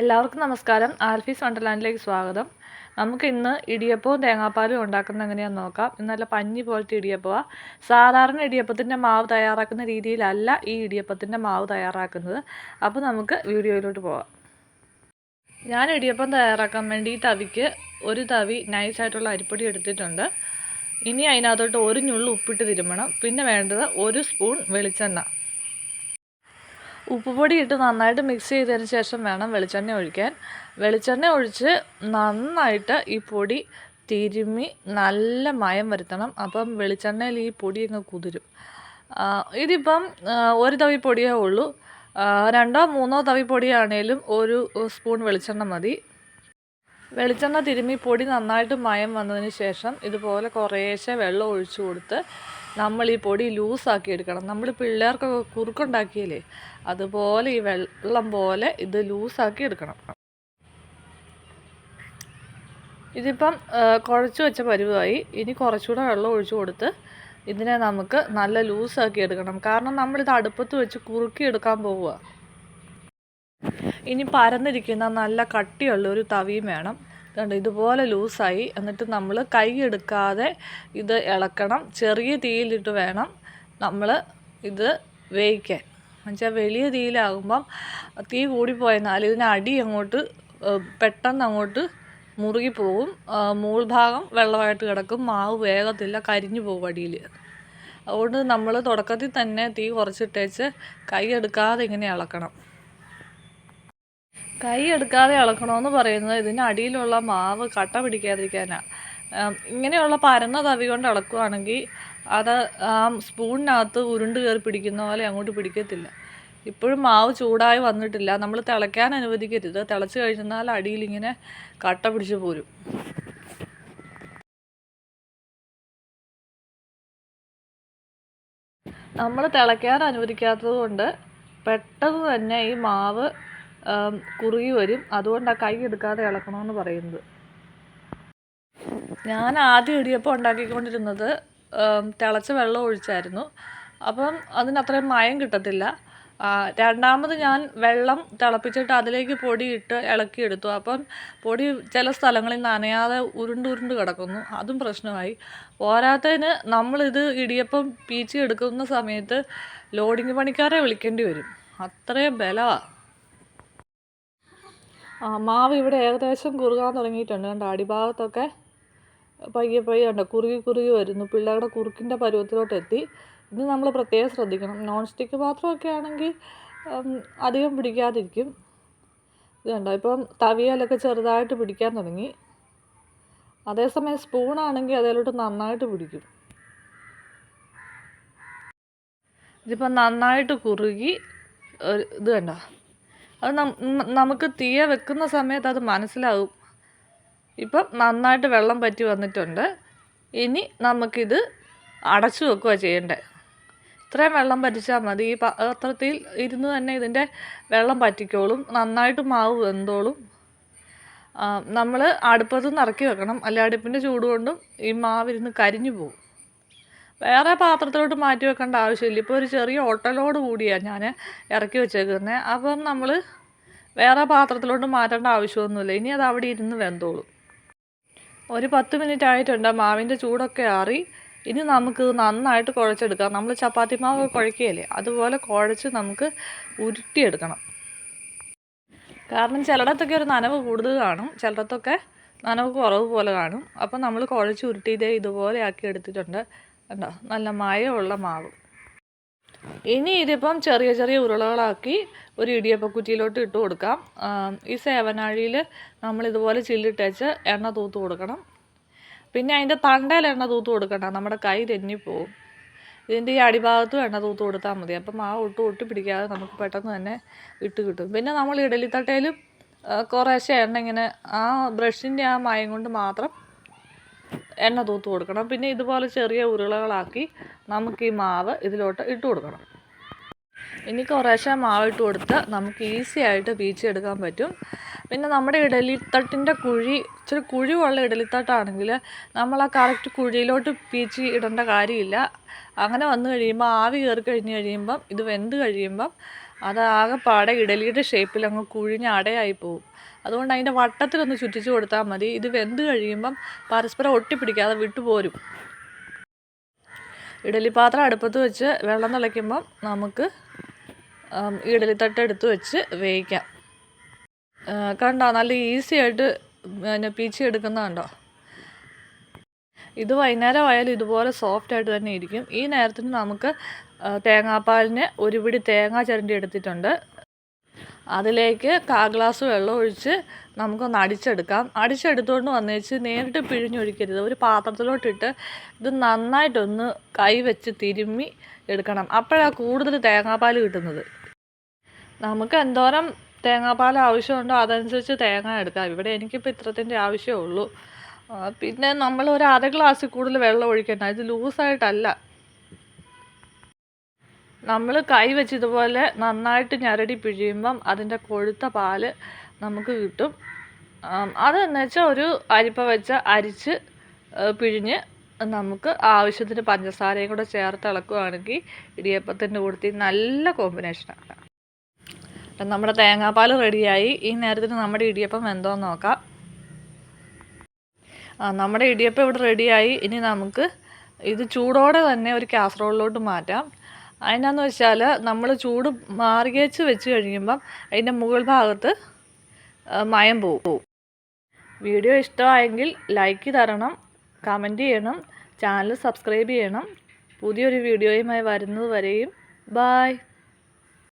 എല്ലാവർക്കും നമസ്കാരം. ആൽഫീസ് വണ്ടർലാൻഡിലേക്ക് സ്വാഗതം. നമുക്ക് ഇന്ന് ഇടിയപ്പവും തേങ്ങാപ്പാലും ഉണ്ടാക്കുന്നത് എങ്ങനെയാണെന്ന് നോക്കാം. ഇന്ന് നല്ല പഞ്ഞി പോലത്തെ ഇടിയപ്പമാണ് സാധാരണ ഇടിയപ്പത്തിന്റെ മാവ് തയ്യാറാക്കുന്ന രീതിയിലല്ല ഈ ഇടിയപ്പത്തിന്റെ മാവ് തയ്യാറാക്കുന്നത്. അപ്പോൾ നമുക്ക് വീഡിയോയിലോട്ട് പോവാം. ഞാൻ ഇടിയപ്പം തയ്യാറാക്കാൻ വേണ്ടി ഈ തവിക്ക് ഒരു തവി നൈസായിട്ടുള്ള അരിപ്പൊടി എടുത്തിട്ടുണ്ട്. ഇനി അതിനകത്തോട്ട് ഒരു ഞുള്ളു ഉപ്പിട്ട് തിരുമണം. പിന്നെ വേണ്ടത് ഒരു സ്പൂൺ വെളിച്ചെണ്ണ. ഉപ്പുപൊടി ഇട്ട് നന്നായിട്ട് മിക്സ് ചെയ്തതിന് ശേഷം വേണം വെളിച്ചെണ്ണ ഒഴിക്കാൻ. വെളിച്ചെണ്ണ ഒഴിച്ച് നന്നായിട്ട് ഈ പൊടി തിരുമ്മി നല്ല മയം വരുത്തണം. അപ്പം വെളിച്ചെണ്ണയിൽ ഈ പൊടി അങ്ങ് കുതിരും. ഇതിപ്പം ഒരു തവി പൊടിയേ ഉള്ളൂ. രണ്ടോ മൂന്നോ തവി പൊടിയാണേലും ഒരു സ്പൂൺ വെളിച്ചെണ്ണ മതി. വെളിച്ചെണ്ണ തിരുമ്മി പൊടി നന്നായിട്ട് മയം വന്നതിന് ശേഷം ഇതുപോലെ കുറേശ്ശെ വെള്ളം ഒഴിച്ചു കൊടുത്ത് നമ്മൾ ഈ പൊടി ലൂസാക്കി എടുക്കണം. നമ്മൾ പിള്ളേർക്കൊക്കെ കുറുക്കുണ്ടാക്കിയില്ലേ അതുപോലെ ഈ വെള്ളം പോലെ ഇത് ലൂസാക്കി എടുക്കണം. ഇതിപ്പം കുഴച്ച് വെച്ച പരിവായി. ഇനി കുറച്ചുകൂടെ വെള്ളം ഒഴിച്ചു കൊടുത്ത് ഇതിനെ നമുക്ക് നല്ല ലൂസാക്കി എടുക്കണം. കാരണം നമ്മളിത് അടുപ്പത്ത് വെച്ച് കുറുക്കി എടുക്കാൻ പോവുക. ഇനി പരന്നിരിക്കുന്ന നല്ല കട്ടിയുള്ള ഒരു തവിയും വേണം. കണ്ടോ ഇതുപോലെ ലൂസായി. എന്നിട്ട് നമ്മൾ കൈ എടുക്കാതെ ഇത് ഇളക്കണം. ചെറിയ തീയിലിട്ട് വേണം നമ്മൾ ഇത് വേവിക്കാൻ. എന്നുവെച്ചാൽ വലിയ തീയിലാകുമ്പം തീ കൂടിപ്പോയെന്നാൽ ഇതിന് അടി അങ്ങോട്ട് പെട്ടെന്ന് അങ്ങോട്ട് മുറുകി പോകും മൂൾഭാഗം വെള്ളമായിട്ട് കിടക്കും. മാവ് വേഗത്തില്ല കരിഞ്ഞു പോകും അടിയിൽ അതുകൊണ്ട് നമ്മൾ തുടക്കത്തിൽ തന്നെ തീ കുറച്ചിട്ടേച്ച് കൈ എടുക്കാതെ ഇങ്ങനെ ഇളക്കണം. കൈ എടുക്കാതെ ഇളക്കണമെന്ന് പറയുന്നത് ഇതിന്റെ അടിയിലുള്ള മാവ് കട്ട പിടിക്കാതിരിക്കാനാണ് ഇങ്ങനെയുള്ള പരന്ന തവി കൊണ്ട് ഇളക്കുവാണെങ്കിൽ അത് ആ സ്പൂണിനകത്ത് ഉരുണ്ട് കയറി പിടിക്കുന്ന പോലെ അങ്ങോട്ട് പിടിക്കത്തില്ല. ഇപ്പോഴും മാവ് ചൂടായി വന്നിട്ടില്ല. നമ്മൾ തിളയ്ക്കാൻ അനുവദിക്കരുത്. തിളച്ച് കഴിഞ്ഞാൽ അടിയിൽ ഇങ്ങനെ കട്ട പിടിച്ച് പോരും. നമ്മൾ തിളയ്ക്കാൻ അനുവദിക്കാത്തത് കൊണ്ട് പെട്ടെന്ന് തന്നെ ഈ മാവ് കുറുകി വരും. അതുകൊണ്ടാണ് കൈ എടുക്കാതെ ഇളക്കണമെന്ന് പറയുന്നത്. ഞാൻ ആദ്യം ഇടിയപ്പം ഉണ്ടാക്കിക്കൊണ്ടിരുന്നത് തിളച്ച വെള്ളം ഒഴിച്ചായിരുന്നു. അപ്പം അതിന് അത്രയും മയം കിട്ടത്തില്ല. രണ്ടാമത് ഞാൻ വെള്ളം തിളപ്പിച്ചിട്ട് അതിലേക്ക് പൊടി ഇട്ട് ഇളക്കിയെടുത്തു. അപ്പം പൊടി ചില സ്ഥലങ്ങളിൽ നനയാതെ ഉരുണ്ട് ഉരുണ്ട് കിടക്കുന്നു. അതും പ്രശ്നമായി. പോരാത്തതിന് നമ്മളിത് ഇടിയപ്പം പീച്ചി എടുക്കുന്ന സമയത്ത് ലോഡിങ് പണിക്കാരെ വിളിക്കേണ്ടി വരും. അത്രയും ബലമാണ് മാവ് ഇവിടെ ഏകദേശം കുറുകാൻ തുടങ്ങിയിട്ടുണ്ട്. കണ്ടോ അടിഭാഗത്തൊക്കെ പയ്യെ പയ്യെ ഉണ്ട്. കുറുകി കുറുകി വരുന്നു. പിള്ളേരുടെ കുറുക്കിന്റെ പരുവത്തിലോട്ട് എത്തി. ഇത് നമ്മൾ പ്രത്യേകം ശ്രദ്ധിക്കണം. നോൺ സ്റ്റിക്ക് പാത്രമൊക്കെ ആണെങ്കിൽ അധികം പിടിക്കാതിരിക്കും. ഇത് കണ്ടോ ഇപ്പം തവിയലൊക്കെ ചെറുതായിട്ട് പിടിക്കാൻ തുടങ്ങി. അതേസമയം സ്പൂണാണെങ്കിൽ അതിലോട്ട് നന്നായിട്ട് പിടിക്കും. ഇതിപ്പം നന്നായിട്ട് കുറുകി ഇത് കണ്ടോ അത് നമുക്ക് തീയ വെക്കുന്ന സമയത്ത് അത് മനസ്സിലാവും. ഇപ്പം നന്നായിട്ട് വെള്ളം പറ്റി വന്നിട്ടുണ്ട്. ഇനി നമുക്കിത് അടച്ചു വെക്കുക ചെയ്യേണ്ടത് ഇത്രയും വെള്ളം പറ്റിച്ചാൽ മതി. ഈ പാത്രത്തിൽ ഇരുന്ന് തന്നെ ഇതിന്റെ വെള്ളം പറ്റിക്കോളും. നന്നായിട്ട് മാവ് വെന്തോളും. നമ്മൾ അടുപ്പത്ത് നിന്ന് ഇറക്കി വെക്കണം. അല്ല അടുപ്പിന്റെ ചൂട് കൊണ്ടും ഈ മാവിരുന്ന് കരിഞ്ഞു പോകും വേറെ പാത്രത്തിലോട്ട് മാറ്റി വെക്കേണ്ട ആവശ്യമില്ല. ഇപ്പോൾ ഒരു ചെറിയ ഓട്ടലോട് കൂടിയാണ് ഞാൻ ഇറക്കി വെച്ചേക്കുന്നത് അപ്പം നമ്മൾ വേറെ പാത്രത്തിലോട്ട് മാറ്റേണ്ട ആവശ്യമൊന്നുമില്ല. ഇനി അത് അവിടെ ഇരുന്ന് വെന്തോളും. ഒരു പത്ത് മിനിറ്റ് ആയിട്ടുണ്ട്. മാവിന്റെ ചൂടൊക്കെ ആറി. ഇനി നമുക്ക് നന്നായിട്ട് കുഴച്ചെടുക്കാം. നമ്മൾ ചപ്പാത്തി മാവ് കുഴക്കുകയല്ലേ? അതുപോലെ കുഴച്ച് നമുക്ക് ഉരുട്ടിയെടുക്കണം. കാരണം ചിലയിടത്തൊക്കെ ഒരു നനവ് കൂടുതൽ കാണും. ചിലയിടത്തൊക്കെ നനവ് കുറവ് പോലെ കാണും. അപ്പം നമ്മൾ കുഴച്ച് ഉരുട്ടിയതേ ഇതുപോലെ ആക്കി എടുത്തിട്ടുണ്ട്. കണ്ടോ? നല്ല മായമുള്ള മാവ്. ഇനി ഇതിപ്പം ചെറിയ ചെറിയ ഉരുളകളാക്കി ഒരു ഇടിയപ്പക്കുറ്റിയിലോട്ട് ഇട്ട് കൊടുക്കാം. ഈ സേവനാഴിയിൽ നമ്മൾ ഇതുപോലെ ചില്ലിട്ടേച്ച് എണ്ണ തൂത്ത് കൊടുക്കണം. പിന്നെ അതിന്റെ തണ്ടയിൽ എണ്ണ തൂത്ത് കൊടുക്കണ്ട. നമ്മുടെ കൈ തെന്നിപ്പോവും ഇതിന്റെ ഈ അടിഭാഗത്തും എണ്ണ തൂത്ത് കൊടുത്താൽ മതി. അപ്പം ആ ഒട്ട് ഒട്ടി പിടിക്കാതെ നമുക്ക് പെട്ടെന്ന് തന്നെ ഇട്ട് കിട്ടും. പിന്നെ നമ്മൾ ഇഡലിത്തട്ടയിലും കുറേശ്ശെ എണ്ണ ഇങ്ങനെ ആ ബ്രഷിന്റെ ആ മയം കൊണ്ട് മാത്രം എണ്ണ തൂത്ത് കൊടുക്കണം. പിന്നെ ഇതുപോലെ ചെറിയ ഉരുളകളാക്കി നമുക്ക് ഈ മാവ് ഇതിലോട്ട് ഇട്ട് കൊടുക്കണം. ഇനി കുറേശ്ശെ മാവ് ഇട്ട് കൊടുത്ത് നമുക്ക് ഈസി ആയിട്ട് പീച്ചെടുക്കാൻ പറ്റും. പിന്നെ നമ്മുടെ ഇഡലിത്തട്ടിന്റെ കുഴി ഇച്ചിരി കുഴിവുള്ള ഇഡലിത്തട്ടാണെങ്കിൽ നമ്മൾ ആ കറക്റ്റ് കുഴിയിലോട്ട് പീച്ചി ഇടേണ്ട കാര്യമില്ല. അങ്ങനെ വന്നു കഴിയുമ്പോൾ ആവി കയറി കഴിഞ്ഞ് കഴിയുമ്പം ഇത് വെന്ത് കഴിയുമ്പം അത് ആകെ ആകെപ്പാടെ ഇഡലിയുടെ ഷേപ്പിൽ അങ്ങ് കുഴിഞ്ഞ് അടയായി പോവും. അതുകൊണ്ട് അതിന്റെ വട്ടത്തിലൊന്ന് ചുറ്റിച്ച് കൊടുത്താൽ മതി. ഇത് വെന്ത് കഴിയുമ്പം പരസ്പരം ഒട്ടിപ്പിടിക്കാതെ വിട്ടുപോരും. ഇഡലി പാത്രം അടുപ്പത്ത് വെച്ച് വെള്ളം തിളയ്ക്കുമ്പം നമുക്ക് ഇഡലി ഇഡലിത്തട്ട് എടുത്ത് വെച്ച് വേവിക്കാം. കണ്ടോ? നല്ല ഈസി ആയിട്ട് പിന്നെ പീച്ചി എടുക്കുന്ന കണ്ടോ? ഇത് വൈകുന്നേരം ആയാലും ഇതുപോലെ സോഫ്റ്റ് ആയിട്ട് തന്നെ ഇരിക്കും. ഈ നേരത്തിന് നമുക്ക് തേങ്ങാപ്പാലിന് ഒരുപിടി തേങ്ങ ചിരണ്ടി എടുത്തിട്ടുണ്ട്. അതിലേക്ക് കാ ഗ്ലാസ് വെള്ളം ഒഴിച്ച് നമുക്കൊന്ന് അടിച്ചെടുക്കാം. അടിച്ചെടുത്തുകൊണ്ട് വന്നേച്ച് നേരിട്ട് പിഴിഞ്ഞൊഴിക്കരുത്. ഒരു പാത്രത്തിലോട്ടിട്ട് ഇത് നന്നായിട്ടൊന്ന് കൈ വെച്ച് തിരുമ്മി എടുക്കണം. അപ്പോഴാണ് കൂടുതൽ തേങ്ങാപ്പാൽ കിട്ടുന്നത്. നമുക്ക് എന്തോരം തേങ്ങാപ്പാൽ ആവശ്യമുണ്ടോ അതനുസരിച്ച് തേങ്ങ എടുക്കാം. ഇവിടെ എനിക്കിപ്പോൾ ഇത്രത്തിന്റെ ആവശ്യമേ ഉള്ളൂ. പിന്നെ നമ്മൾ ഒരു അര ഗ്ലാസ്സിൽ കൂടുതൽ വെള്ളം ഒഴിക്കേണ്ട. ഇത് ലൂസായിട്ടല്ല. നമ്മൾ കൈ വെച്ചതുപോലെ നന്നായിട്ട് ഞരടി പിഴിയുമ്പം അതിന്റെ കൊഴുത്ത പാൽ നമുക്ക് കിട്ടും. അതെന്ന് വെച്ചാൽ ഒരു അരിപ്പ വെച്ച അരിച്ച് പിഴിഞ്ഞ് നമുക്ക് ആവശ്യത്തിന് പഞ്ചസാരയും കൂടെ ചേർത്ത് ഇളക്കുകയാണെങ്കിൽ ഇടിയപ്പത്തിന്റെ കൂടുതൽ നല്ല കോമ്പിനേഷനാണ് നമ്മുടെ തേങ്ങാപ്പാൽ റെഡിയായി. ഈ നേരത്തിന് നമ്മുടെ ഇടിയപ്പം എന്തോന്ന് നോക്കാം. നമ്മുടെ ഇടിയപ്പം ഇവിടെ റെഡിയായി. ഇനി നമുക്ക് ഇത് ചൂടോടെ തന്നെ ഒരു കാസറോളിലോട്ട് മാറ്റാം. അതിനാന്ന് വെച്ചാൽ നമ്മൾ ചൂട് മാറിയേച്ച് വെച്ച് കഴിയുമ്പം അതിന്റെ മുകൾ ഭാഗത്ത് മയം പോകും വീഡിയോ ഇഷ്ടമായെങ്കിൽ ലൈക്ക് തരണം കമന്റ് ചെയ്യണം ചാനൽ സബ്സ്ക്രൈബ് ചെയ്യണം. പുതിയൊരു വീഡിയോയുമായി വരുന്നത് വരെയും ബായ്